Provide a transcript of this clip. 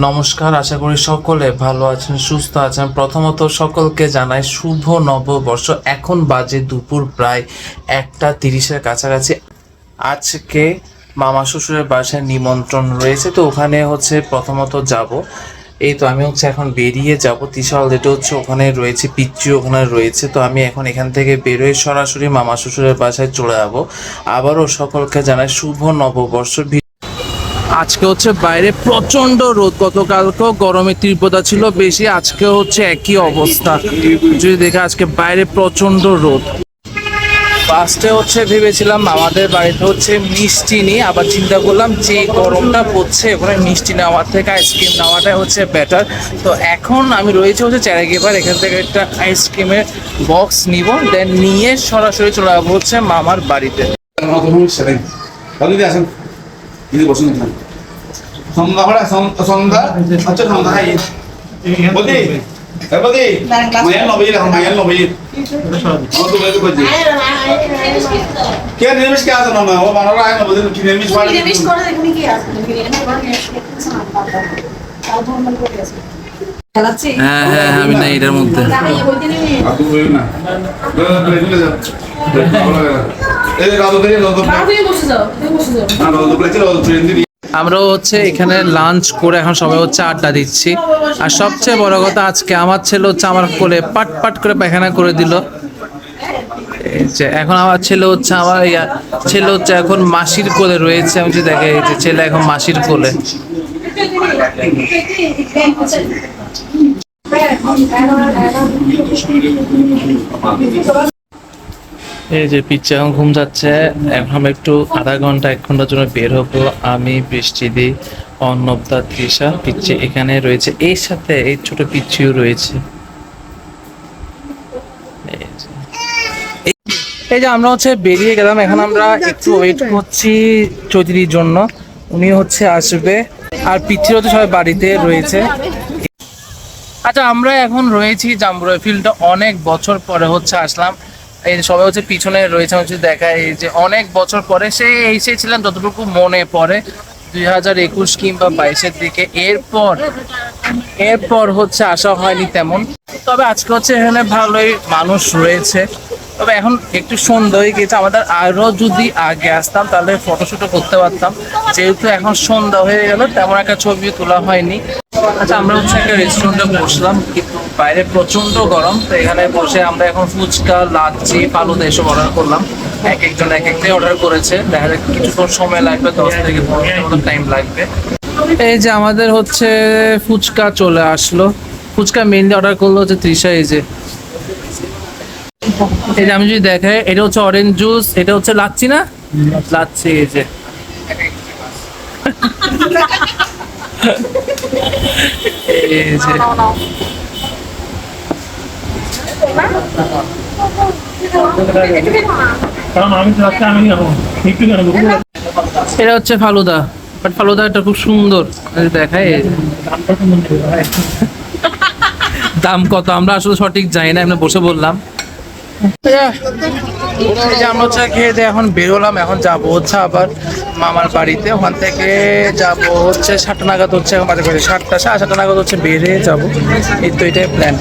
নমস্কার, আশা করি সকলে ভালো আছেন, সুস্থ আছেন। প্রথমত সকলকে জানাই শুভ নববর্ষ। এখন বাজে দুপুর প্রায় একটা তিরিশের কাছাকাছি। আজকে মামা শ্বশুরের বাসায় নিমন্ত্রণ রয়েছে, তো ওখানে হচ্ছে প্রথমত যাব। এই তো আমি হচ্ছে এখন বেরিয়ে যাব। তিশা অলরেডি হচ্ছে ওখানে রয়েছে, পিচ্চু ওখানে রয়েছে, তো আমি এখন এখান থেকে বেরোয় সরাসরি মামা শ্বশুরের বাসায় চলে যাব। আবারও সকলকে জানাই শুভ নববর্ষ। আজকে হচ্ছে বাইরে প্রচণ্ড রোদ। গতকালকেও গরমের তীব্রতা ছিল, বেশি আজকে হচ্ছে একই অবস্থা। যদি দেখে আজকে বাইরে প্রচণ্ড রোদ। ফার্স্টে হচ্ছে ভেবেছিলাম আমাদের বাড়িতে হচ্ছে মিষ্টি নিই, আবার চিন্তা করলাম যে গরমটা পড়ছে ওখানে মিষ্টি নেওয়ার থেকে আইসক্রিম নেওয়াটাই হচ্ছে বেটার তো এখন আমি রয়েছে হচ্ছে চ্যারাগিবার এখান থেকে একটা আইসক্রিমের বক্স নিব দেন নিয়ে সরাসরি চলে যাব হচ্ছে মামার বাড়িতে। আসেন সন্ধ্যা করে সন্ধ্যা? আচ্ছা সন্ধ্যা বদি বদি নবী রাখো মায়ের নবী আমার তো বলে কইছি। কে নিরামিষ কে আছে না ও মানব আয় না বদি কি নিরামিষ বাড়ি নিরামিষ করে দেখুন কি আছে। হ্যাঁ হ্যাঁ আমি না এটার মধ্যে। এই রাজু দিয়ে রাজু বসে যাও বসে যাও। রাজু প্লেছে রাজু ট্রেন দিয়ে আমরা হচ্ছে এখানে লাঞ্চ করে এখন সবাই হচ্ছে আড্ডা দিচ্ছি। আর সবচেয়ে বড় কথা আজকে আমার ছেলে হচ্ছে আমার কোলে পাট পাট করে পায়খানা করে দিল। যে এখন আমার ছেলে হচ্ছে আমার ছেলে হচ্ছে এখন মাসির কোলে রয়েছে। আমি যদি দেখে যে ছেলে এখন মাসির কোলে। এই যে পিচ্ছে এখন ঘুম যাচ্ছে এখন একটু আধা ঘণ্টা এক ঘণ্টার জন্য বের হব। আমি বৃষ্টি দিই অন্নবদা তৃষা পিচ্ছে এখানে রয়েছে। এর সাথে এই ছোট পিচ্ছিও রয়েছে। এই যে। আমরা হচ্ছে বেরিয়ে গেলাম। এখন আমরা একটু ওয়েট করছি চৌধুরীর জন্য। উনি হচ্ছে আসবে। আর পিচ্ছির হচ্ছে সবাই বাড়িতে রয়েছে। আচ্ছা আমরা এখন রয়েছি জাম্বুরা ফিল্ডটা। অনেক বছর পরে হচ্ছে আসলাম। এই সবাই হচ্ছে পিছনে রয়েছে হচ্ছে দেখা এই যে অনেক বছর পরে সে এসেছিলাম যতটুকু মনে পড়ে, দুই হাজার একুশ কিংবা বাইশের দিকে। এরপর এরপর হচ্ছে আসা হয়নি তেমন। তবে আজকে হচ্ছে এখানে ভালোই মানুষ রয়েছে। তবে এখন একটু সন্ধ্যা হয়ে গেছে, আমাদের আরও যদি আগে আসতাম, তাহলে ফটোশুটও করতে পারতাম। যেহেতু এখন সন্ধ্যা হয়ে গেল, তেমন একটা ছবিও তোলা হয়নি। আচ্ছা আমরা হচ্ছে একটা রেস্টুরেন্টে বসলাম, কিন্তু বাইরে প্রচণ্ড গরম, তো এখানে বসে আমরা এখন ফুচকা, লাচ্ছি, ফালুদা এসব অর্ডার করলাম। এক একজন এক একটাই অর্ডার করেছে। দেখা যাক কিছুক্ষণ সময় লাগবে, দশ থেকে পনেরো মতো টাইম লাগবে। এই যে আমাদের হচ্ছে ফুচকা চলে আসলো। ফুচকা মেনলি অর্ডার করল হচ্ছে ত্রিশা এই যে। এই যে আমি যদি দেখাই, এটা হচ্ছে অরেঞ্জ জুস এটা হচ্ছে লাচ্ছি না? লাচ্ছি, এই যে। এই যে কারণ আমি তো রাস্তায় আমি কেন একটু কেন বলব এটা হচ্ছে ফালুদা বাট ফালুদাটা খুব সুন্দর। দেখায় দাম কত? আমরা আসলে সঠিক জানি না, এমনি বসে বললাম। এই খেয়ে দিয়ে এখন বেরোলাম এখন যাব হচ্ছে আবার মামার বাড়িতে। ওখান থেকে যাব হচ্ছে সাতটা নাগাদ হচ্ছে, এখন বাজে করে সাতটা, সাড়ে সাতটা নাগাদ হচ্ছে বেরিয়ে যাব। এই তো এটাই প্ল্যান